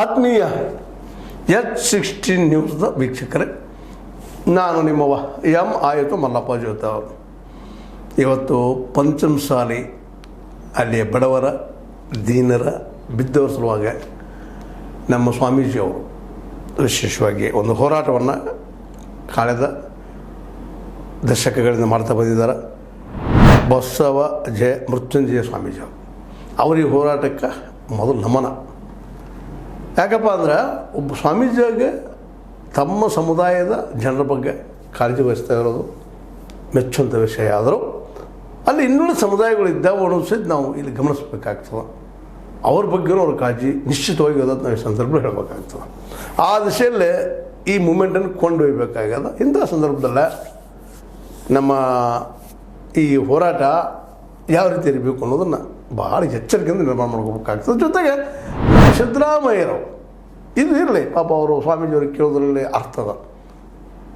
ಆತ್ಮೀಯ H sixteen ನ್ಯೂಸ್ದ ವೀಕ್ಷಕರೇ, ನಾನು ನಿಮ್ಮವ ಎಂ ಆಯಿತು ಮಲ್ಲಪ್ಪ ಜೋತ ಅವರು ಇವತ್ತು ಪಂಚಮಸಾಲಿ ಅಲ್ಲಿಯ ಬಡವರ, ದೀನರ ಬಿದ್ದವರ ಸಲುವಾಗಿ ನಮ್ಮ ಸ್ವಾಮೀಜಿಯವರು ವಿಶೇಷವಾಗಿ ಒಂದು ಹೋರಾಟವನ್ನು ಕಳೆದ ದಶಕಗಳಿಂದ ಮಾಡ್ತಾ ಬಂದಿದ್ದಾರೆ. ಬಸವ ಜಯ ಮೃತ್ಯುಂಜಯ ಸ್ವಾಮೀಜಿ ಅವರು ಅವ್ರ ಈ ಹೋರಾಟಕ್ಕೆ ಮೊದಲು ನಮನ. ಯಾಕಪ್ಪ ಅಂದ್ರೆ ಒಬ್ಬ ಸ್ವಾಮೀಜಿಯಾಗೆ ತಮ್ಮ ಸಮುದಾಯದ ಜನರ ಬಗ್ಗೆ ಕಾಳಜಿ ವಹಿಸ್ತಾ ಇರೋದು ಮೆಚ್ಚುವಂಥ ವಿಷಯ ಆದರೂ ಅಲ್ಲಿ ಇನ್ನುಳಿದ ಸಮುದಾಯಗಳು ಇದ್ದಾವೆ ನಾವು ಇಲ್ಲಿ ಗಮನಿಸ್ಬೇಕಾಗ್ತದೆ. ಅವ್ರ ಬಗ್ಗೆನೂ ಅವ್ರ ಕಾಳಜಿ ನಿಶ್ಚಿತವಾಗಿ ಅದನ್ನು ನಾವು ಈ ಸಂದರ್ಭದಲ್ಲಿ ಹೇಳಬೇಕಾಗ್ತದೆ. ಆ ದಿಶೆಯಲ್ಲೇ ಈ ಮೂಮೆಂಟನ್ನು ಕೊಂಡೊಯ್ಯಬೇಕಾಗ್ಯದ ಇಂಥ ಸಂದರ್ಭದಲ್ಲೇ ನಮ್ಮ ಈ ಹೋರಾಟ ಯಾವ ರೀತಿ ಇರಬೇಕು ಅನ್ನೋದನ್ನು ಭಾಳ ಎಚ್ಚರಿಕೆಯಿಂದ ನಿರ್ಮಾಣ ಮಾಡ್ಕೋಬೇಕಾಗ್ತದೆ. ಜೊತೆಗೆ ಸಿದ್ದರಾಮಯ್ಯರವರು ಇದು ಇರಲಿ, ಪಾಪ ಅವರು ಸ್ವಾಮೀಜಿಯವ್ರಿಗೆ ಕೇಳೋದ್ರಲ್ಲಿ ಅರ್ಥದ.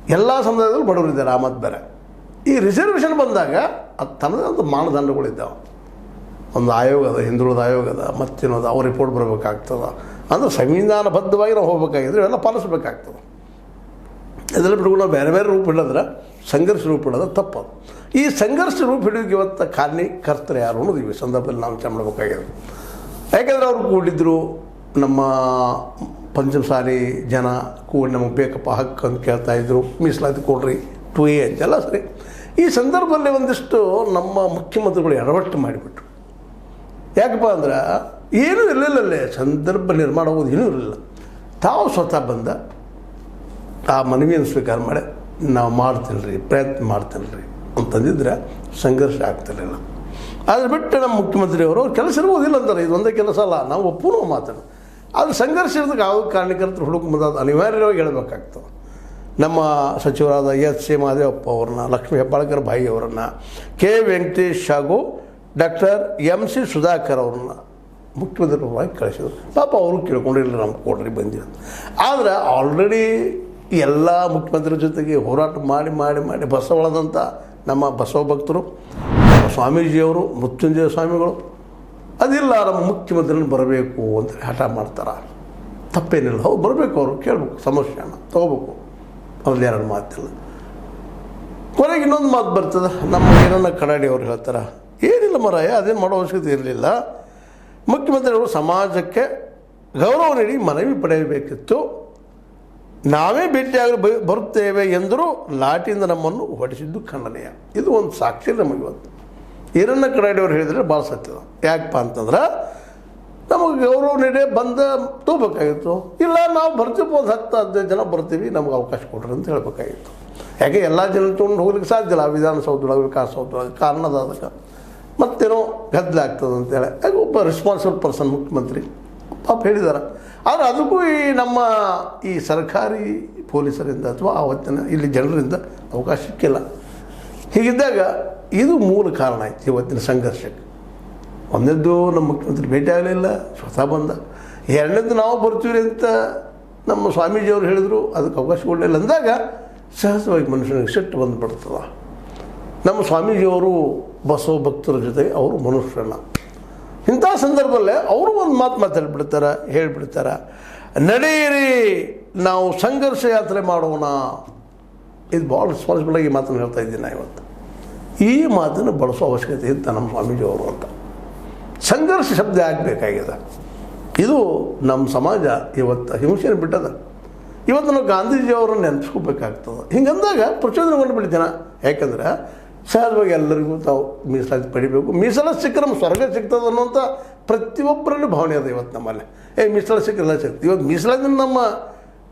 ಎಲ್ಲ ಸಮುದಾಯದಲ್ಲೂ ಬಡವರಿದ್ದಾರೆ ಆ ಮತ್ತು ಬೇರೆ. ಈ ರಿಸರ್ವೇಷನ್ ಬಂದಾಗ ಅದು ತನ್ನದೇ ಒಂದು ಮಾನದಂಡಗಳಿದ್ದಾವೆ ಒಂದು ಆಯೋಗ ಅದ ಹಿಂದುಳಿದ ಆಯೋಗ ಅದ ಅವ್ರ ರಿಪೋರ್ಟ್ ಬರಬೇಕಾಗ್ತದೆ. ಅಂದ್ರೆ ಸಂವಿಧಾನಬದ್ಧವಾಗಿ ನಾವು ಹೋಗ್ಬೇಕಾಗಿದ್ರೆ ಇವೆಲ್ಲ ಪಾಲಿಸಬೇಕಾಗ್ತದೆ. ಇದೆಲ್ಲ ಬಿಟ್ಕೊಂಡು ನಾವು ಬೇರೆ ಬೇರೆ ರೂಪ ಹಿಡಿದ್ರೆ, ಸಂಘರ್ಷ ರೂಪ ಹಿಡಿದ್ರೆ ತಪ್ಪದು. ಈ ಸಂಘರ್ಷ ರೂಪ ಹಿಡಿಯೋಕೆ ಇವತ್ತು ಕಾರಣೀಕರ್ತರು ಯಾರು ಅನ್ನೋದು ಈ ಸಂದರ್ಭದಲ್ಲಿ ನಾವು ವಿಚಾರ ಮಾಡಬೇಕಾಗಿದೆ ಯಾಕಂದರೆ ಅವರು ಕೂಡಿದ್ರು ನಮ್ಮ ಪಂಚಮಸಾಲಿ ಜನ ಕೂಡಿ ನಮಗೆ ಬೇಕಪ್ಪ ಹಕ್ಕು ಅಂತ ಕೇಳ್ತಾ ಇದ್ರು. ಮೀಸಲಾತಿ ಕೊಡ್ರಿ. ಟು ಎ ಅಂತೆಲ್ಲ ಸರಿ. ಈ ಸಂದರ್ಭದಲ್ಲಿ ಒಂದಿಷ್ಟು ನಮ್ಮ ಮುಖ್ಯಮಂತ್ರಿಗಳು ಎಡವಟ್ಟು ಮಾಡಿಬಿಟ್ರು. ಯಾಕಪ್ಪ ಅಂದ್ರೆ ಏನೂ ಇರಲಿಲ್ಲಲ್ಲೇ. ಸಂದರ್ಭ ನಿರ್ಮಾಣ ಹೋಗೋದು ಏನೂ ಇರಲಿಲ್ಲ. ತಾವು ಸ್ವತಃ ಬಂದ. ಆ ಮನವಿಯನ್ನು ಸ್ವೀಕಾರ ಮಾಡಿ, ನಾವು ಮಾಡ್ತೀನಿ ಪ್ರಯತ್ನ ಮಾಡ್ತೀನಿ ಅಂತಂದಿದ್ರೆ ಸಂಘರ್ಷ ಆಗ್ತಿರಲಿಲ್ಲ. ಆದರೆ ಬಿಟ್ಟು ನಮ್ಮ ಮುಖ್ಯಮಂತ್ರಿಯವರು, ಕೆಲಸ ಇರ್ಬೋದಿಲ್ಲ ಅಂತಾರೆ ಇದು ಒಂದೇ ಕೆಲಸ ಅಲ್ಲ. ನಾವು ಪೂರ್ವ ಮಾತಾಡೋದು ಅದು ಸಂಘರ್ಷ ಇರೋದಕ್ಕೆ ಯಾವ ಕಾರಣಕರ್ತರು ಹುಡುಕು ಮುಂದಾದ ಅನಿವಾರ್ಯವಾಗಿ ಹೇಳಬೇಕಾಗ್ತದೆ ನಮ್ಮ ಸಚಿವರಾದ ಎಸ್ ಸಿ ಮಾದೇವಪ್ಪ ಅವ್ರನ್ನ, ಲಕ್ಷ್ಮೀ ಹೆಬ್ಬಾಳ್ಕರ್ ಭಾಯಿ ಕೆ ವೆಂಕಟೇಶ್ ಹಾಗೂ ಡಾಕ್ಟರ್ ಎಂ ಸಿ ಸುಧಾಕರ್ ಅವ್ರನ್ನ ಮುಖ್ಯಮಂತ್ರಿ ಕಳಿಸಿದ್ರು. ಪಾಪ ಅವರು ಕೇಳ್ಕೊಂಡಿರಲಿಲ್ಲ, ನಮ್ಮ ಕೊಡ್ರಿ ಬಂದಿರೋ ಆದ್ರೆ ಆಲ್ರೆಡಿ ಎಲ್ಲ ಮುಖ್ಯಮಂತ್ರಿ ಜೊತೆಗೆ ಹೋರಾಟ ಮಾಡಿ ಮಾಡಿ ಮಾಡಿ ಬಸವಳದಂಥ ನಮ್ಮ ಬಸವ ಭಕ್ತರು ಸ್ವಾಮೀಜಿಯವರು, ಮೃತ್ಯುಂಜಯ ಸ್ವಾಮಿಗಳು ಅದಿಲ್ಲ, ನಮ್ಮ ಮುಖ್ಯಮಂತ್ರಿನ ಬರಬೇಕು ಅಂತ ಹಠ ಮಾಡ್ತಾರೆ. ತಪ್ಪೇನಿಲ್ಲ. ಹೌದು, ಬರಬೇಕು ಅವರು, ಕೇಳಬೇಕು, ಸಮಸ್ಯೆನ ತೊಗೋಬೇಕು. ಅವ್ರದ್ದು ಎರಡು ಮಾತಿಲ್ಲ. ಕೊನೆಗೆ ಇನ್ನೊಂದು ಮಾತು ಬರ್ತದೆ. ನಮ್ಮ ಏನನ್ನ ಕನ್ನಡಿ ಅವ್ರು ಹೇಳ್ತಾರೆ. ಏನಿಲ್ಲ ಮರಾಯ, ಅದೇನು ಮಾಡೋ ಅವಶ್ಯಕತೆ ಇರಲಿಲ್ಲ. ಮುಖ್ಯಮಂತ್ರಿಗಳು ಸಮಾಜಕ್ಕೆ ಗೌರವ ನೀಡಿ ಮನವಿ ಪಡೆಯಬೇಕಿತ್ತು. ನಾವೇ ಭೇಟಿಯಾಗಲು ಬರುತ್ತೇವೆ ಎಂದರೂ ಲಾಟಿಯಿಂದ ನಮ್ಮನ್ನು ಹೊಡೆಸಿದ್ದು ಖಂಡನೀಯ. ಇದು ಒಂದು ಸಾಕ್ಷಿ ನಮಗೆ ಈರಣ್ಣ ಕಡಾಡಿಯವ್ರು ಹೇಳಿದರೆ ಭಾಳ ಸತ್ಯದ ಯಾಕಪ್ಪ ಅಂತಂದ್ರೆ ನಮಗೆ ಗೌರವ ನೀಡೇ ಬಂದ ತೋಬೇಕಾಗಿತ್ತು ಇಲ್ಲ, ನಾವು ಬರ್ತೀವಿ ಒಂದು ಹತ್ತು ಹದಿನೈದು ಜನ ಬರ್ತೀವಿ, ನಮ್ಗೆ ಅವಕಾಶ ಕೊಡ್ರಿ ಅಂತ ಹೇಳಬೇಕಾಗಿತ್ತು. ಯಾಕೆ ಎಲ್ಲ ಜನ ತೊಗೊಂಡು ಹೋಗ್ಲಿಕ್ಕೆ ಸಾಧ್ಯ ಇಲ್ಲ ವಿಧಾನಸೌಧದೊಳಗೆ ವಿಕಾಸಸೌಧದೊಳಗೆ ಕಾರಣದ ಅದಕ್ಕೆ ಮತ್ತೇನೋ ಗದ್ದಲ ಆಗ್ತದೆ ಅಂತೇಳಿ ಯಾಕೆ ಒಬ್ಬ ರೆಸ್ಪಾನ್ಸಿಬಲ್ ಪರ್ಸನ್ ಮುಖ್ಯಮಂತ್ರಿ, ಪಾಪ ಹೇಳಿದ್ದಾರೆ. ಆದರೆ ಅದಕ್ಕೂ ಈ ನಮ್ಮ ಈ ಸರ್ಕಾರಿ ಪೊಲೀಸರಿಂದ ಅಥವಾ ಆವತ್ತಿನ ಇಲ್ಲಿ ಜನರಿಂದ ಅವಕಾಶ ಸಿಕ್ಕಿಲ್ಲ. ಹೀಗಿದ್ದಾಗ ಇದು ಮೂಲ ಕಾರಣ ಆಯ್ತು ಇವತ್ತಿನ ಸಂಘರ್ಷಕ್ಕೆ. ಒಂದನೇದ್ದು ನಮ್ಮ ಮುಖ್ಯಮಂತ್ರಿ ಭೇಟಿ ಆಗಲಿಲ್ಲ, ಸ್ವತಃ ಬಂದ. ಎರಡನೇದು ನಾವು ಬರ್ತೀವಿ ಅಂತ ನಮ್ಮ ಸ್ವಾಮೀಜಿಯವರು ಹೇಳಿದರು, ಅದಕ್ಕೆ ಅವಕಾಶ ಕೊಡಲಿಲ್ಲ ಅಂದಾಗ ಸಹಜವಾಗಿ ಮನುಷ್ಯನಿಗೆ ಸಿಟ್ಟು ಬಂದುಬಿಡ್ತದ ನಮ್ಮ ಸ್ವಾಮೀಜಿಯವರು ಬಸವ ಭಕ್ತರ ಜೊತೆಗೆ ಅವರು ಮನುಷ್ಯನ ಇಂಥ ಸಂದರ್ಭದಲ್ಲೇ ಅವರು ಒಂದು ಮಾತು ಮಾತಾಡ್ಬಿಡ್ತಾರೆ, ಹೇಳಿಬಿಡ್ತಾರೆ, ನಡೆಯಿರಿ, ನಾವು ಸಂಘರ್ಷ ಯಾತ್ರೆ ಮಾಡೋಣ. ಇದು ಭಾಳ ರೆಸ್ಪಾನ್ಸಿಬಲ್ ಆಗಿ ಮಾತನ್ನು ಹೇಳ್ತಾ ಇದ್ದೀನಿ ಇವತ್ತು. ಈ ಮಾತನ್ನು ಬಳಸೋ ಅವಶ್ಯಕತೆ ಇತ್ತು ನಮ್ಮ ಸ್ವಾಮೀಜಿಯವರು ಅಂತ. ಸಂಘರ್ಷ ಶಬ್ದ ಆಗಬೇಕಾಗಿದೆ. ಇದು ನಮ್ಮ ಸಮಾಜ ಇವತ್ತು ಹಿಂಸೆನ ಬಿಟ್ಟದ. ಇವತ್ತು ನಾವು ಗಾಂಧೀಜಿಯವರನ್ನು ನೆನೆಸ್ಕೋಬೇಕಾಗ್ತದೆ ಹಿಂಗಂದಾಗ ಪ್ರಚೋದನೆಗೊಂಡು ಬಿಡ್ತೀನ ಯಾಕಂದ್ರೆ ಸಹಜವಾಗಿ ಎಲ್ಲರಿಗೂ ತಾವು ಮೀಸಲಾತಿ ಪಡಿಬೇಕು. ಮೀಸಲಾತಿ ಸಿಕ್ಕರೆ ನಮ್ಮ ಸ್ವರ್ಗ ಸಿಗ್ತದೆ ಅನ್ನೋಂಥ ಪ್ರತಿಯೊಬ್ಬರಲ್ಲಿ ಭಾವನೆ ಅದ ಇವತ್ತು ನಮ್ಮಲ್ಲಿ. ಏ, ಮೀಸಲಾತಿ ಸಿಕ್ಕರೆಲ್ಲ ಸಿಗ್ತದೆ. ಇವತ್ತು ಮೀಸಲಾತಿ ನಮ್ಮ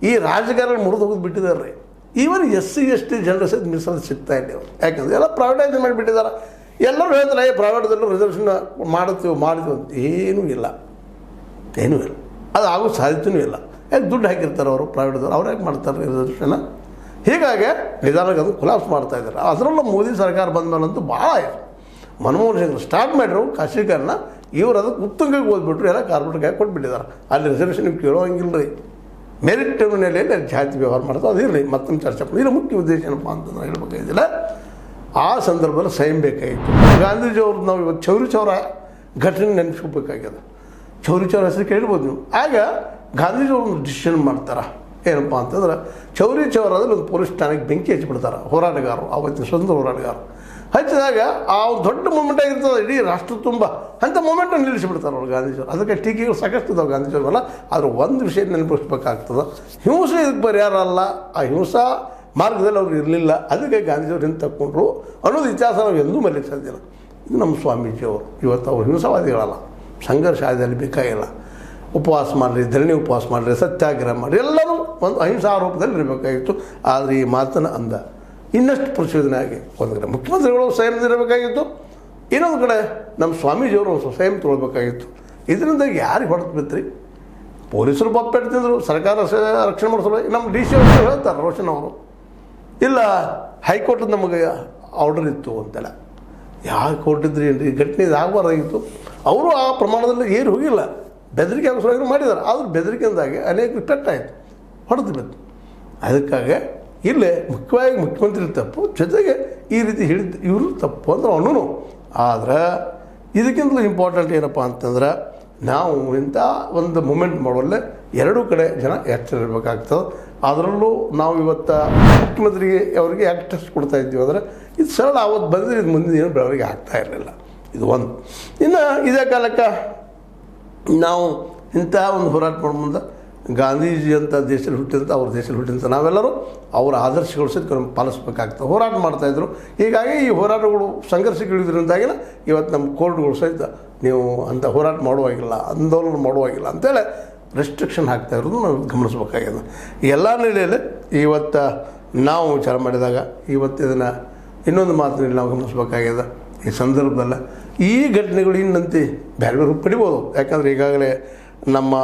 ಈ ರಾಜಕಾರಣ ಮುರಿದು ಹೋಗೋದು ಬಿಟ್ಟಿದ್ದಾರೆ ರೀ. Even S C S T ಜನರ ಸಹಿತ ಮೀಸಲಾತಿ ಸಿಗ್ತಾ ಇಲ್ಲ ಯಾಕಂದರೆ ಯಾಕಂದ್ರೆ ಎಲ್ಲ ಪ್ರೈವೇಟೈಸ್ ಮಾಡಿಬಿಟ್ಟಿದ್ದಾರೆ. ಎಲ್ಲರೂ ಹೇಳ್ತಾರೆ, ಏ ಪ್ರೈವೇಟ್ದಲ್ಲೂ ರಿಸರ್ವೇಷನ್ ಮಾಡ್ತೀವಿ ಮಾಡ್ತೀವಿ ಅಂತ. ಏನೂ ಇಲ್ಲ. ಏನೂ ಇಲ್ಲ. ಅದು ಆಗೋ ಸಾಧ್ಯತೆಯೂ ಇಲ್ಲ. ಯಾಕೆ ದುಡ್ಡು ಹಾಕಿರ್ತಾರೆ ಅವರು ಪ್ರೈವೇಟ್ದವ್ರು ಅವ್ರು ಯಾಕೆ ಮಾಡ್ತಾರೆ ರಿಸರ್ವೇಷನ್ ಹೀಗಾಗಿ ನಿಧಾನಕ್ಕೆ ಅದು ಕೊಲಾಪ್ಸ್ ಮಾಡ್ತಾ ಇದ್ದಾರೆ. ಅದರಲ್ಲೂ ಮೋದಿ ಸರ್ಕಾರ ಬಂದ ಮೇಲಂತೂ ಭಾಳ ಮನಮೋಹನ್ ಸಿಂಗ್ ಸ್ಟಾರ್ಟ್ ಮಾಡಿದ್ರು ಖಾಸಗೀಕರಣ ಇವರು ಅದಕ್ಕೆ ಉತ್ತುಂಗಕ್ಕೆ ಓದ್ಬಿಟ್ರು ಎಲ್ಲ ಕಾರ್ಪೊರೇಟ್ಗೆ ಕೊಟ್ಬಿಟ್ಟಿದ್ದಾರೆ. ಅಲ್ಲಿ ರಿಸರ್ವೇಷನ್ ಕೇಳೋ ಹಂಗಿಲ್ಲ ರೀ ಮೆರಿಟ್ ನೆಲೆಯಲ್ಲಿ ಜಾತಿ ವ್ಯವಹಾರ ಮಾಡ್ತಾರೆ ಅದು ಇರಲಿ. ಮತ್ತೊಂದು ಚರ್ಚೆ ಮಾಡಿ ಮುಖ್ಯ ಉದ್ದೇಶ ಏನಪ್ಪ ಅಂತಂದ್ರೆ ಹೇಳ್ಬೇಕಾಗಿದ್ದಿಲ್ಲ ಆ ಸಂದರ್ಭದಲ್ಲಿ ಸ್ವಯಂ ಬೇಕಾಗಿತ್ತು. ಗಾಂಧೀಜಿ ಅವ್ರದ್ದು ನಾವು ಇವತ್ತು ಚೌರಿ ಚೌರ ಘಟನೆ ನೆನಪಿಸ್ಕೋಬೇಕಾಗ್ಯದ. ಚೌರಿ ಚೌರ ಹೆಸರು ಕೇಳ್ಬೋದು ನೀವು. ಆಗ ಗಾಂಧೀಜಿ ಒಂದು ಡಿಸಿಷನ್ ಮಾಡ್ತಾರೆ. ಏನಪ್ಪ ಅಂತಂದ್ರೆ ಚೌರಿ ಚೌರದಲ್ಲಿ ಒಂದು ಪೊಲೀಸ್ ಠಾಣೆಗೆ ಬೆಂಕಿ ಹಚ್ಚಿಬಿಡ್ತಾರೆ. ಹೋರಾಟಗಾರರು, ಆವತ್ತಿನ ಸ್ವತಂತ್ರ ಹೋರಾಟಗಾರರು. ಹಚ್ಚಿದಾಗ ಆ ಒಂದು ದೊಡ್ಡ ಮೂಮೆಂಟ್ ಆಗಿರ್ತದೆ, ಇಡೀ ರಾಷ್ಟ್ರ ತುಂಬ ಅಂಥ ಮೂಮೆಂಟನ್ನು ನಿಲ್ಲಿಸಿಬಿಡ್ತಾರೆ ಅವ್ರು ಗಾಂಧೀಜಿಯವರು. ಅದಕ್ಕೆ ಟೀಕೆಗಳು ಸಾಕಷ್ಟು ಇದಾವೆ ಗಾಂಧೀಜಿಯವರಲ್ಲ ಆದ್ರೆ ಒಂದು ವಿಷಯ ನೆನಪಿಸ್ಬೇಕಾಗ್ತದೆ. ಹಿಂಸೆ ಇದಕ್ಕೆ ಪರಿಹಾರ ಅಲ್ಲ ಆ ಹಿಂಸಾ ಮಾರ್ಗದಲ್ಲಿ ಅವ್ರು ಇರಲಿಲ್ಲ. ಅದಕ್ಕೆ ಗಾಂಧೀಜಿಯವ್ರು ಹಿಂದೆ ತಗೊಂಡ್ರು ಅನ್ನೋದು ಇತಿಹಾಸ ನಾವು ಎಂದೂ ಸಾಧ್ಯ ಇದು ನಮ್ಮ ಸ್ವಾಮೀಜಿಯವರು. ಇವತ್ತು ಅವರು ಹಿಂಸಾವಾದಿಗಳಲ್ಲ. ಸಂಘರ್ಷ ಆದಲ್ಲಿ ಬೇಕಾಗಿಲ್ಲ. ಉಪವಾಸ ಮಾಡಿರಿ, ಧರಣಿ ಉಪವಾಸ ಮಾಡಿರಿ, ಸತ್ಯಾಗ್ರಹ ಮಾಡಿ ಎಲ್ಲರೂ ಒಂದು ಅಹಿಂಸಾ ಆರೋಪದಲ್ಲಿ ಇರಬೇಕಾಗಿತ್ತು. ಆದರೆ ಈ ಮಾತನ್ನು ಅಂದ. ಇನ್ನಷ್ಟು ಪ್ರಚೋದನೆ ಆಗಿ ಒಂದು ಕಡೆ ಮುಖ್ಯಮಂತ್ರಿಗಳು ಸಂಯಮದಿರಬೇಕಾಗಿತ್ತು ಇನ್ನೊಂದು ಕಡೆ ನಮ್ಮ ಸ್ವಾಮೀಜಿಯವರು ಸ್ವಯಂ ತೊಗೊಳ್ಬೇಕಾಗಿತ್ತು. ಇದರಿಂದ ಯಾರಿಗೆ ಹೊಡೆದು ಬಿತ್ರಿ? ಪೊಲೀಸರು ಬಪ್ಪೆಡ್ತಿದ್ರು ಸರ್ಕಾರ ಸ- ರಕ್ಷಣೆ ಮಾಡಿಸಲು ನಮ್ಮ ಡಿ ಸಿ ಅವರು ಹೇಳ್ತಾರೆ, ರೋಷನ್ ಅವರು. ಇಲ್ಲ, ಹೈಕೋರ್ಟ್ ನಮಗೆ ಆರ್ಡರ್ ಇತ್ತು ಅಂತೆಲ್ಲ ಯಾರು ಕೋರ್ಟ್ ಇದ್ರಿ ರೀ ಘಟನೆ ಆಗಬಾರ್ದಾಗಿತ್ತು ಅವರು ಆ ಪ್ರಮಾಣದಲ್ಲಿ ಏರು ಹೋಗಿಲ್ಲ. ಬೆದರಿಕೆ ಅವಸರ ಮಾಡಿದ್ದಾರೆ. ಆದರೂ ಬೆದರಿಕೆಯಿಂದಾಗಿ ಅನೇಕ ಪೆಟ್ಟಾಯಿತು ಹೊಡೆದು ಬಿತ್ತು. ಅದಕ್ಕಾಗಿ ಇಲ್ಲೇ ಮುಖ್ಯವಾಗಿ ಮುಖ್ಯಮಂತ್ರಿ ತಪ್ಪು, ಜೊತೆಗೆ ಈ ರೀತಿ ಹೇಳಿದ್ದು ಇವರು ತಪ್ಪು ಅಂದ್ರೆ ಅವನು ಆದರೆ ಇದಕ್ಕಿಂತಲೂ ಇಂಪಾರ್ಟೆಂಟ್ ಏನಪ್ಪ ಅಂತಂದ್ರೆ ನಾವು ಇಂಥ ಒಂದು ಮೂಮೆಂಟ್ ಮಾಡುವಲ್ಲೇ ಎರಡೂ ಕಡೆ ಜನ ಎಚ್ಚರ ಇರಬೇಕಾಗ್ತದೆ. ಅದರಲ್ಲೂ ನಾವು ಇವತ್ತು ಮುಖ್ಯಮಂತ್ರಿಗೆ ಅವರಿಗೆ ಯಾಕೆ ಕೊಡ್ತಾ ಇದ್ದೀವಿ ಅಂದರೆ ಇದು ಸರಳ, ಅವತ್ತು ಬಂದರೆ ಇದು ಮುಂದಿನ ಏನು ಬೆಳವಣಿಗೆ ಆಗ್ತಾ ಇರಲಿಲ್ಲ. ಇದು ಒಂದು. ಇನ್ನು ಇದೇ ಕಾಲಕ್ಕೆ ನಾವು ಇಂಥ ಒಂದು ಹೋರಾಟ ಮಾಡೋ ಮುಂದೆ ಗಾಂಧೀಜಿ ಅಂತ ದೇಶದಲ್ಲಿ ಹುಟ್ಟಿದಂಥ ಅವ್ರ ದೇಶದಲ್ಲಿ ಹುಟ್ಟಿದಂಥ ನಾವೆಲ್ಲರೂ ಅವರ ಆದರ್ಶಗಳು ಸಹಿತ ಪಾಲಿಸ್ಬೇಕಾಗ್ತದೆ. ಹೋರಾಟ ಮಾಡ್ತಾಯಿದ್ರು ಹೀಗಾಗಿ ಈ ಹೋರಾಟಗಳು ಸಂಘರ್ಷಗಳಿದ್ರಿಂದಾಗಿನ ಇವತ್ತು ನಮ್ಮ ಕೋರ್ಟ್ಗಳು ಸಹಿತ ನೀವು ಅಂಥ ಹೋರಾಟ ಮಾಡುವಾಗಿಲ್ಲ ಆಂದೋಲನ ಮಾಡುವಾಗಿಲ್ಲ ಅಂತೇಳಿ ರೆಸ್ಟ್ರಿಕ್ಷನ್ ಹಾಕ್ತಾ ಇರೋದು ನಾವು ಗಮನಿಸ್ಬೇಕಾಗಿದೆ. ಎಲ್ಲ ನೆಲೆಯಲ್ಲಿ ಇವತ್ತು ನಾವು ವಿಚಾರ ಮಾಡಿದಾಗ ಇವತ್ತು ಇದನ್ನು ಇನ್ನೊಂದು ಮಾತಿನಲ್ಲಿ ನಾವು ಗಮನಿಸ್ಬೇಕಾಗಿದೆ. ಈ ಸಂದರ್ಭದಲ್ಲಿ ಈ ಘಟನೆಗಳು ಇನ್ನಂತೆ ಬೇರೆ ಬೇರೆ ಪಡಿಬೋದು. ಯಾಕಂದರೆ ಈಗಾಗಲೇ ನಮ್ಮ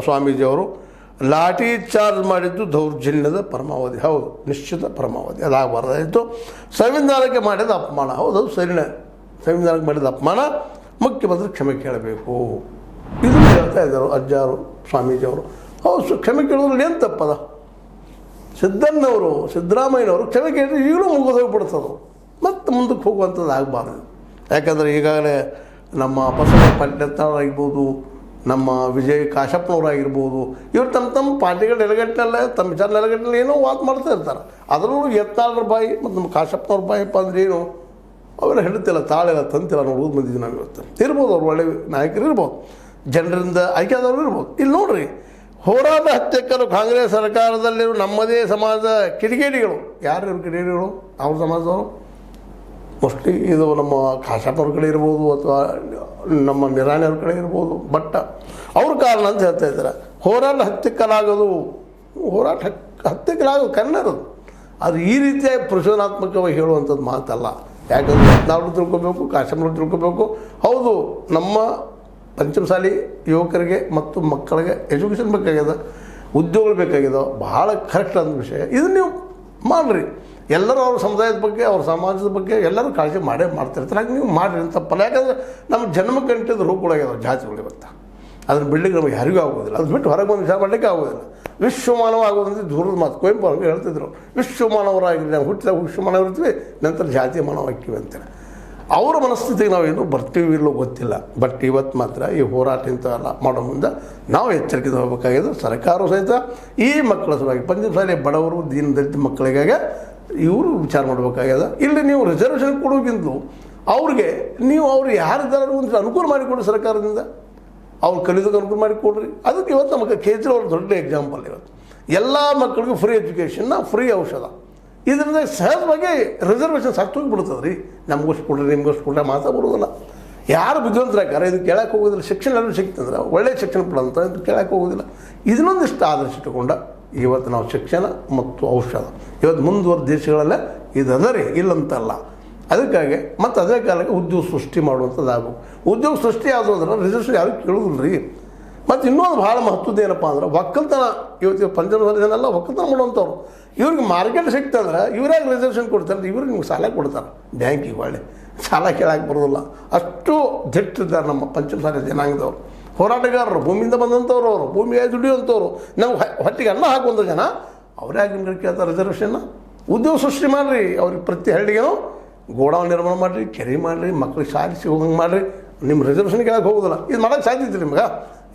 ಸ್ವಾಮೀಜಿಯವರು ಲಾಠಿ ಚಾರ್ಜ್ ಮಾಡಿದ್ದು ದೌರ್ಜನ್ಯದ ಪರಮಾವಧಿ. ಹೌದು, ನಿಶ್ಚಿತ ಪರಮಾವಧಿ. ಅದಾಗಬಾರ್ದಾಯಿತು ಸಂವಿಧಾನಕ್ಕೆ ಮಾಡಿದ ಅಪಮಾನ. ಹೌದು ಸರಿನೇ. ಸಂವಿಧಾನಕ್ಕೆ ಮಾಡಿದ ಅಪಮಾನ, ಮುಖ್ಯಮಂತ್ರಿ ಕ್ಷಮೆ ಕೇಳಬೇಕು. ಇದು ಹೇಳ್ತಾ ಇದ್ದರು ಅಜ್ಜಾರು, ಸ್ವಾಮೀಜಿಯವರು. ಹೌದು ಕ್ಷಮೆ ಕೇಳೋದ್ರಲ್ಲಿ ಏನು ತಪ್ಪದ? ಸಿದ್ದಣ್ಣವರು, ಸಿದ್ದರಾಮಯ್ಯನವರು ಕ್ಷಮೆ ಕೇಳಿದ್ರೆ ಈಗಲೂ ಮುಗಿದೋಗ್ಬಿಡ್ತದೆ ಮತ್ತೆ ಮುಂದಕ್ಕೆ ಹೋಗುವಂಥದ್ದು ಆಗಬಾರ್ದು. ಯಾಕಂದರೆ ಈಗಾಗಲೇ ನಮ್ಮ ಬಸವ ಪಾಟೀಲ್ ನಮ್ಮ ವಿಜಯ್ ಕಾಶಪ್ಪನವರಾಗಿರ್ಬೋದು ಇವರು ತಮ್ಮ ತಮ್ಮ ಪಾರ್ಟಿಗಳ ನೆಲಗಟ್ಟಿನಲ್ಲೇ ತಮ್ಮ ವಿಚಾರ ನೆಲಗಟ್ಟಿನಲ್ಲಿ ಏನೋ ವಾದ ಮಾಡ್ತಾ ಇರ್ತಾರೆ. ಅದರಲ್ಲೂ ಎತ್ತಾಳ್ರ ಬಾಯಿ ಮತ್ತು ನಮ್ಮ ಕಾಶಪ್ಪನವ್ರ ಬಾಯಿಪ್ಪ ಅಂದ್ರೆ ಏನು? ಅವೆಲ್ಲ ಹೇಳ್ತಿಲ್ಲ ತಾಳೆಲ್ಲ ತಂತಿಲ್ಲ ನೋಡೋದು ಬಂದಿದ್ದೀವಿ ನಾವು ಇವತ್ತು. ಇರ್ಬೋದು ಅವ್ರು ಒಳ್ಳೆ ನಾಯಕರು ಇರ್ಬೋದು, ಜನರಿಂದ ಆಯ್ಕೆಯಾದವರು ಇರ್ಬೋದು. ಇಲ್ಲಿ ನೋಡ್ರಿ, ಹೋರಾಟ ಹತ್ಯಕ್ಕರು ಕಾಂಗ್ರೆಸ್ ಸರ್ಕಾರದಲ್ಲಿರೋ ನಮ್ಮದೇ ಸಮಾಜದ ಕಿಡಿಗೇಡಿಗಳು. ಯಾರು ಕಿಡಿಗೇಡಿಗಳು? ಅವ್ರ ಸಮಾಜದವರು. ಮೋಸ್ಟ್ಲಿ ಇದು ನಮ್ಮ ಕಾಶಪ್ಪವ್ರ ಕಡೆ ಇರ್ಬೋದು ಅಥವಾ ನಮ್ಮ ನಿರಾಣಿಯವ್ರ ಕಡೆ ಇರ್ಬೋದು. ಬಟ್ ಅವ್ರ ಕಾರಣ ಅಂತ ಹೇಳ್ತಾ ಇದ್ದಾರೆ. ಹೋರಾಟ ಹತ್ತಿಕ್ಕಲಾಗೋದು. ಹೋರಾಟ ಹತ್ತಿಕ್ಕಲಾಗೋದು ಕನ್ನಡದು. ಅದು ಈ ರೀತಿಯಾಗಿ ಪ್ರಚೋದನಾತ್ಮಕವಾಗಿ ಹೇಳುವಂಥದ್ದು ಮಾತಲ್ಲ. ಯಾಕಂದರೆ ಹದಿನಾರು ತಿಳ್ಕೊಬೇಕು ಕಾಶಪ್ಪನವ್ರು ತಿಳ್ಕೊಬೇಕು. ಹೌದು, ನಮ್ಮ ಪಂಚಮಸಾಲಿ ಯುವಕರಿಗೆ ಮತ್ತು ಮಕ್ಕಳಿಗೆ ಎಜುಕೇಷನ್ ಬೇಕಾಗಿದೆ, ಉದ್ಯೋಗಗಳು ಬೇಕಾಗಿದೆ ಭಾಳ ಕರೆಕ್ಟ್ ಅಂದ ವಿಷಯ. ಇದನ್ನು ನೀವು ಮಾಡಿರಿ. ಎಲ್ಲರೂ ಅವ್ರ ಸಮುದಾಯದ ಬಗ್ಗೆ, ಅವ್ರ ಸಮಾಜದ ಬಗ್ಗೆ ಎಲ್ಲರೂ ಕಾಳಜಿ ಮಾಡೇ ಮಾಡ್ತಿರ್ತಾರೆ. ಹಾಗೆ ನೀವು ಮಾಡಿರಿ ಅಂತ ತಪ್ಪಲ್ಲ ಯಾಕಂದ್ರೆ ನಮ್ಮ ಜನ್ಮ ಕಂಟಿದ್ದು ರೋಗಗಳಾಗ್ಯದ ಜಾತಿಗಳು ಇವತ್ತು. ಅದ್ರ ಬಿಲ್ಡಿಂಗ್ ನಮಗೆ ಯಾರಿಗೂ ಆಗೋದಿಲ್ಲ. ಅದು ಬಿಟ್ಟು ಹೊರಗೆ ಬಂದು ವಿಚಾರ ಮಾಡಲಿಕ್ಕೆ ಆಗೋದಿಲ್ಲ. ವಿಶ್ವಮಾನವ ಆಗೋದಂದ್ರೆ ದೂರದ ಮಾತು. ಕುವೆಂಪು ಅವ್ರಿಗೆ ಹೇಳ್ತಿದ್ರು ವಿಶ್ವಮಾನವರಾಗಿ ನಾವು ಹುಟ್ಟಿದಾಗ ಇರ್ತೀವಿ, ನಂತರ ಜಾತಿ ಮಾನವ ಹಾಕಿವಿ ಅಂತೇಳಿ ಅವರ ಮನಸ್ಥಿತಿಗೆ ನಾವೇನು ಬರ್ತೀವಿ ಇಲ್ಲೋ ಗೊತ್ತಿಲ್ಲ. ಬಟ್ ಇವತ್ತು ಮಾತ್ರ ಈ ಹೋರಾಟ ಇಂಥವೆಲ್ಲ ಮಾಡೋ ಮುಂದೆ ನಾವು ಎಚ್ಚರಿಕೆ ಹೋಗಬೇಕಾಗಿದೆ ಸರ್ಕಾರವು ಸಹಿತ ಈ ಮಕ್ಕಳ ಸಲುವಾಗಿ. ಪಂಚಮ ಶಾಲೆ ಬಡವರು ದೀನ ದಲಿತ ಮಕ್ಕಳಿಗಾಗಿ ಇವರು ವಿಚಾರ ಮಾಡಬೇಕಾಗ್ಯದ? ಇಲ್ಲಿ ನೀವು ರಿಸರ್ವೇಷನ್ ಕೊಡೋಕ್ಕಿಂತಲೂ ಅವ್ರಿಗೆ ನೀವು ಅವ್ರು ಯಾರಿದ್ದಾರೆ ಅಂತ ಅನುಕೂಲ ಮಾಡಿಕೊಡಿ ಸರ್ಕಾರದಿಂದ. ಅವ್ರು ಕಲಿಯೋದಕ್ಕೆ ಅನುಕೂಲ ಮಾಡಿಕೊಡ್ರಿ ಅದಕ್ಕೆ ಇವತ್ತು ನಮಗೆ ಕೇಜ್ರಿವಾಲ್ ದೊಡ್ಡ ಎಕ್ಸಾಂಪಲ್ ಇವತ್ತು. ಎಲ್ಲ ಮಕ್ಕಳಿಗೂ ಫ್ರೀ ಎಜುಕೇಷನ್ನ ಫ್ರೀ ಔಷಧ. ಇದರಿಂದ ಸಹಜವಾಗಿ ರಿಸರ್ವೇಷನ್ ಸತ್ತೋಗಿ ಬಿಡ್ತದೆ ರೀ ನಮಗೋಷ್ಟು ಕೊಡ್ರಿ, ನಿಮ್ಗೋಷ್ಟು ಕೊಡ್ರೆ ಮಾತಾ ಬರೋದಿಲ್ಲ. ಯಾರು ಬುದ್ಧಿವಂತರಾಗಾರೆ ಇದು ಕೇಳಕ್ಕೆ ಹೋಗೋದಿಲ್ಲ. ಶಿಕ್ಷಣ ಎಲ್ಲರೂ ಸಿಗ್ತಂದ್ರೆ ಒಳ್ಳೆಯ ಶಿಕ್ಷಣ ಕೊಡಂತ ಇದು ಕೇಳಕ್ಕೆ ಹೋಗೋದಿಲ್ಲ. ಇದನ್ನೊಂದಿಷ್ಟು ಆದರ್ಶ ಇಟ್ಟುಕೊಂಡ ಇವತ್ತು ನಾವು ಶಿಕ್ಷಣ ಮತ್ತು ಔಷಧ. ಇವತ್ತು ಮುಂದುವರೆದ ದೇಶಗಳಲ್ಲೇ ಇದು ಅದ ರೀ ಇಲ್ಲಂತಲ್ಲ. ಅದಕ್ಕಾಗಿ ಮತ್ತು ಅದೇ ಕಾಲಕ್ಕೆ ಉದ್ಯೋಗ ಸೃಷ್ಟಿ ಮಾಡುವಂಥದ್ದು ಆಗಬೇಕು ಉದ್ಯೋಗ ಸೃಷ್ಟಿ ಆದ್ರೆ ಅಂದ್ರೆ ಯಾರು ಕೇಳೋದಿಲ್ಲ ರೀ ಮತ್ತು ಇನ್ನೊಂದು ಭಾಳ ಮಹತ್ವದ ಏನಪ್ಪ ಅಂದ್ರೆ ಒಕ್ಕಲ್ತನ. ಇವತ್ತು ಪಂಚಮ ಜನೆಲ್ಲ ಒಕ್ಕಲ್ತನ ಮಾಡುವಂಥವ್ರು. ಇವ್ರಿಗೆ ಮಾರ್ಕೆಟ್ ಸಿಕ್ತಂದ್ರೆ ಇವ್ರಾಗ ರಿಸರ್ವೇಷನ್ ಕೊಡ್ತಾರೆ ಇವ್ರಿಗೆ ನಿಮ್ಗೆ ಸಾಲ ಕೊಡ್ತಾರೆ. ಬ್ಯಾಂಕಿಗೆ ಒಳ್ಳೆ. ಸಾಲ ಕೇಳಕ್ಕೆ ಬರೋದಿಲ್ಲ. ಅಷ್ಟು ದಿಟ್ಟಿದ್ದಾರೆ ನಮ್ಮ ಪಂಚಮಸಾಲಿ ಜನಾಂಗದವರು. ಹೋರಾಟಗಾರರು, ಭೂಮಿಯಿಂದ ಬಂದಂಥವ್ರು ಅವರು ಭೂಮಿಯಾಗಿ ದುಡಿಯುವಂಥವ್ರು. ನಾವು ಹೊಟ್ಟಿಗೆ ಅನ್ನ ಹಾಕುವಂಥ ಜನ, ಅವರೇ ನಿಮ್ಗೆ ಕೇಳ್ತಾರೆ ರಿಸರ್ವೇಷನ್ನ ಉದ್ಯೋಗ ಸೃಷ್ಟಿ ಮಾಡಿರಿ, ಅವ್ರಿಗೆ ಪ್ರತಿ ಹಳ್ಳಿಗೇನು ಗೋಡೌನ್ ನಿರ್ಮಾಣ ಮಾಡಿರಿ, ಕೆರೆ ಮಾಡಿರಿ, ಮಕ್ಳಿಗೆ ಶಾಲೆ ಹೋಗಂಗೆ ಮಾಡಿರಿ. ನಿಮ್ಮ ರಿಸರ್ವೇಷನ್ ಕೇಳಕ್ಕೆ ಹೋಗೋದಿಲ್ಲ? ಇದು ಮಾಡೋಕ್ಕೆ ಸಾಧ್ಯತೆ ನಿಮ್ಗೆ?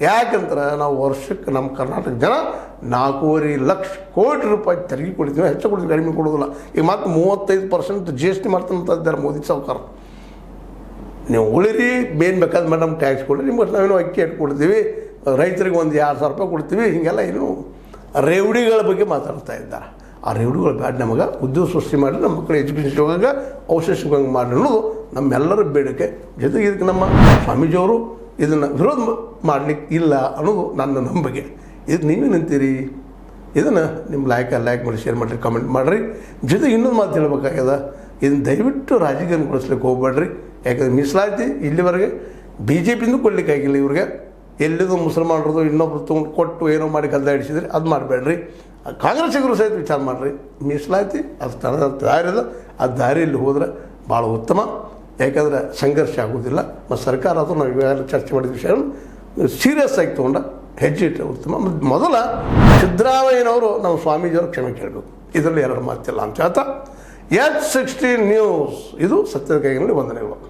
ಯಾಕಂದ್ರೆ ನಾವು ವರ್ಷಕ್ಕೆ ನಮ್ಮ ಕರ್ನಾಟಕ ಜನ ನಾಲ್ಕೂವರೆ ಲಕ್ಷ ಕೋಟಿ ರೂಪಾಯಿ ತೆರಿಗೆ ಕೊಡ್ತೀವಿ, ಹೆಚ್ಚು ಕೊಡ್ತೀವಿ, ಕಡಿಮೆ ಕೊಡೋದಿಲ್ಲ ಈಗ ಮತ್ತೆ ಮೂವತ್ತೈದು ಪರ್ಸೆಂಟ್ ಜಿ ಎಸ್ ಟಿ ಮಾಡ್ತಂತ ಇದ್ದಾರೆ ಮೋದಿ ಸಾವುಕಾರ ನೀವು ಉಳಿರಿ ಬೇನ್ ಬೇಕಾದ ಮೇಡಮ್ ಟ್ಯಾಕ್ಸ್ ಕೊಡಿರಿ, ನಿಮ್ಗೆ ನಾವೇನೋ ಅಕ್ಕಿ ಇಟ್ಟು ಕೊಡ್ತೀವಿ, ರೈತರಿಗೆ ಒಂದು ಎರಡು ಸಾವಿರ ರೂಪಾಯಿ ಕೊಡ್ತೀವಿ, ಹೀಗೆಲ್ಲ ಏನು ರೇವಡಿಗಳ ಬಗ್ಗೆ ಮಾತಾಡ್ತಾ ಇದ್ದಾರೆ. ಆ ರೇವಡಿಗಳು ಬ್ಯಾಡ ನಮಗೆ, ಉದ್ಯೋಗ ಸೃಷ್ಟಿ ಮಾಡಿ ನಮ್ಮ ಮಕ್ಕಳು ಎಜುಕೇಷನ್ ಹೋಗಾಗ, ಔಷಧ ಸಿಗೋಂಗೆ ಮಾಡಿ ಅನ್ನೋದು ನಮ್ಮೆಲ್ಲರ ಬೇಡಿಕೆ. ಜೊತೆಗೆ ಇದಕ್ಕೆ ನಮ್ಮ ಸ್ವಾಮೀಜಿಯವರು ಇದನ್ನು ವಿರೋಧ ಮಾಡಲಿಕ್ಕೆ ಇಲ್ಲ ಅನ್ನೋದು ನನ್ನ ನಂಬಿಕೆ. ಇದು ನೀವೇ ನಿಂತೀರಿ. ಇದನ್ನು ನಿಮ್ಮ ಲೈಕ್ ಲೈಕ್ ಮಾಡಿ ಶೇರ್ ಮಾಡಿರಿ ಕಮೆಂಟ್ ಮಾಡಿರಿ. ಜೊತೆಗೆ ಇನ್ನೊಂದು ಮಾತು ಹೇಳ್ಬೇಕಾಗ್ಯದ, ಇದನ್ನು ದಯವಿಟ್ಟು ರಾಜಕೀಯಗೊಳಿಸ್ಲಿಕ್ಕೆ ಹೋಗ್ಬೇಡ್ರಿ. ಯಾಕಂದ್ರೆ ಮೀಸಲಾತಿ ಇಲ್ಲಿವರೆಗೆ ಬಿ ಜೆ ಪಿಂದು ಕೊಡ್ಲಿಕ್ಕೆ ಆಗಿಲ್ಲ ಇವ್ರಿಗೆ. ಎಲ್ಲಿದು ಮುಸಲ್ಮಾನರದು ಇನ್ನೊಬ್ರು ತೊಗೊಂಡು ಕೊಟ್ಟು ಏನೋ ಮಾಡಿ ಗದ್ದಾಡಿಸಿದ್ರೆ ಅದು ಮಾಡಬೇಡ್ರಿ. ಕಾಂಗ್ರೆಸ್ಸಿಗರು ಸಹಿತ ವಿಚಾರ ಮಾಡಿರಿ. ಮೀಸಲಾತಿ, ಅದು ತನ್ನ ದಾರಿ ಅದ ಆ ದಾರಿಯಲ್ಲಿ ಹೋದರೆ ಭಾಳ ಉತ್ತಮ. ಯಾಕಂದ್ರೆ ಸಂಘರ್ಷ ಆಗೋದಿಲ್ಲ. ಮತ್ತು ಸರ್ಕಾರ ಅದು ನಾವು ಇವೆಲ್ಲ ಚರ್ಚೆ ಮಾಡಿದ ವಿಷಯ ಸೀರಿಯಸ್ ಆಗಿ ತೊಗೊಂಡ ಹೆಜ್ಜೆ ಇಟ್ಟರೆ ಉತ್ತಮ. ಮತ್ತು ಮೊದಲ ಸಿದ್ದರಾಮಯ್ಯನವರು ನಮ್ಮ ಸ್ವಾಮೀಜಿಯವರು ಕ್ಷಮೆ ಕೇಳಬೇಕು. ಇದರಲ್ಲಿ ಎರಡು ಮಾತಿಲ್ಲ ಅಂತ ಹೇಳ್ತಾ. ಎಚ್ ಸಿಕ್ಸ್ಟೀನ್ ನ್ಯೂಸ್ ಇದು ಸತ್ಯದ ಕೈಗಳಲ್ಲಿ ವಂದನೆಗಳು